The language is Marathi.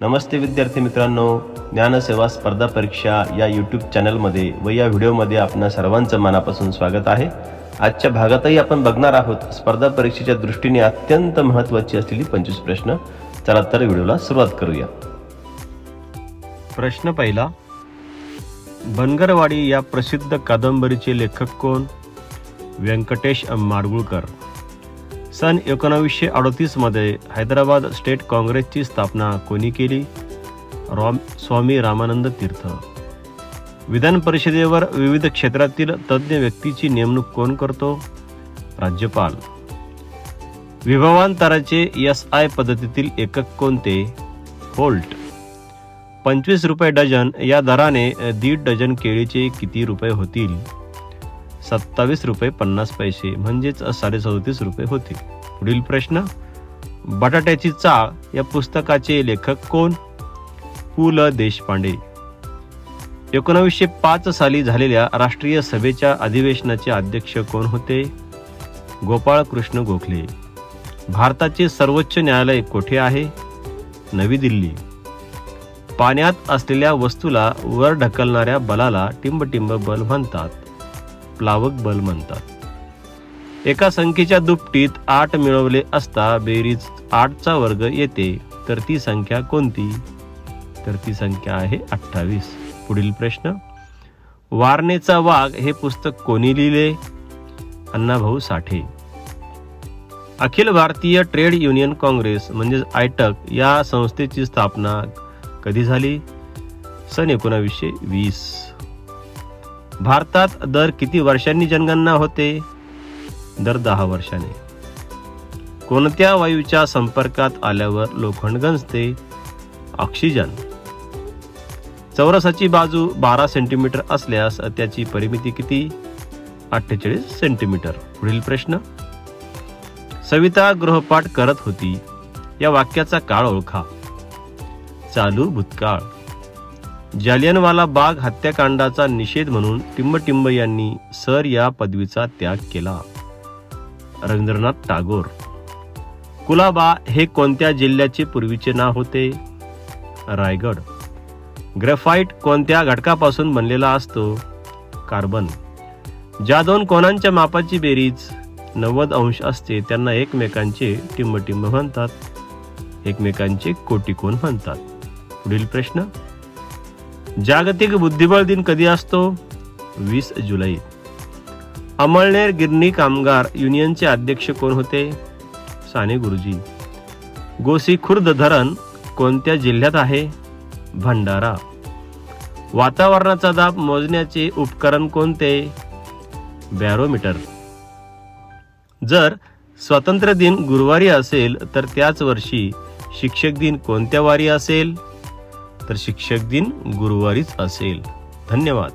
नमस्ते विद्यार्थी मित्रांनो. ज्ञानसेवा स्पर्धा परीक्षा या यूट्यूब चॅनलमध्ये व या व्हिडिओमध्ये आपणा सर्वांचं मनापासून स्वागत आहे. आजच्या भागातही आपण बघणार आहोत स्पर्धा परीक्षेच्या दृष्टीने अत्यंत महत्त्वाची असलेली पंचवीस प्रश्न. चला तर व्हिडिओला सुरुवात करूया. प्रश्न पहिला बनगरवाडी या प्रसिद्ध कादंबरीचे लेखक कोण? व्यंकटेश माडगुळकर. सन एकोणावीसशे अडतीसमध्ये हैदराबाद स्टेट काँग्रेसची स्थापना कोणी केली? रॉम स्वामी रामानंद तीर्थ. विधान परिषदेवर विविध क्षेत्रातील तज्ज्ञ व्यक्तीची नेमणूक कोण करतो? राज्यपाल. विभवांतराचे एस आय पद्धतीतील एकक कोणते? होल्ट पंचवीस रुपये डझन या दराने दीड डझन केळीचे किती रुपये होतील? सत्तावीस रुपये पन्नास पैसे म्हणजेच साडेसदतीस रुपये होतील. पुढील प्रश्न. बटाट्याची चाळ या पुस्तकाचे लेखक कोण? पु. ल. देशपांडे. एकोणावीसशे पाच साली झालेल्या राष्ट्रीय सभेच्या अधिवेशनाचे अध्यक्ष कोण होते? गोपाळकृष्ण गोखले. भारताचे सर्वोच्च न्यायालय कोठे आहे? नवी दिल्ली. पाण्यात असलेल्या वस्तूला वर ढकलणाऱ्या बलाला टिंबटिंब बल म्हणतात. प्लावक बल म्हणतात. एका संख्येच्या दुपटीत आठ मिळवले असता बेरीज आठचा वर्ग येते. तर ती संख्या कोणती? तर ती संख्या आहे अठ्ठावीस. पुढील प्रश्न. वारणेचा वाघ हे पुस्तक कोणी लिहिले? अण्णाभाऊ साठे. अखिल भारतीय ट्रेड युनियन काँग्रेस म्हणजेच आयटक या संस्थेची स्थापना कधी झाली? सन एकोणावीसशे वीस. भारतात दर किती वर्षांनी जनगणना होते? दर दहा वर्षाने. कोणत्या वायूच्या संपर्कात आल्यावर लोखंड गंजते? ऑक्सिजन. चौरसाची बाजू बारा सेंटीमीटर असल्यास त्याची परिमिती किती? अठ्ठेचाळीस सेंटीमीटर. पुढील प्रश्न. सविता गृहपाठ करत होती. या वाक्याचा काळ ओळखा. चालू भूतकाळ. जालियनवाला बाग हत्याकांडाचा निषेध म्हणून टिंबटिंब यांनी सर या पदवीचा त्याग केला. रवींद्रनाथ टागोर. कुलाबा हे कोणत्या जिल्ह्याचे पूर्वीचे नाव होते? रायगड. ग्रेफाइट कोणत्या घटकापासून बनलेला असतो? कार्बन. ज्या दोन कोणांच्या मापाची बेरीज नव्वद अंश असते त्यांना एकमेकांचे टिंबटिंब म्हणतात. एकमेकांचे कोटिकोण म्हणतात. पुढील प्रश्न. जागतिक बुद्धिबळ दिन कधी असतो? वीस जुलै. अमळनेर गिरणी कामगार युनियनचे अध्यक्ष कोण होते? साने गुरुजी. गोसी खुर्द धरण कोणत्या जिल्ह्यात आहे? भंडारा. वातावरणाचा दाब मोजण्याचे उपकरण कोणते? बॅरोमीटर. जर स्वातंत्र्य दिन गुरुवारी असेल तर त्याच वर्षी शिक्षक दिन कोणत्या वारी असेल? तर शिक्षक दिन गुरुवारीच असेल. धन्यवाद.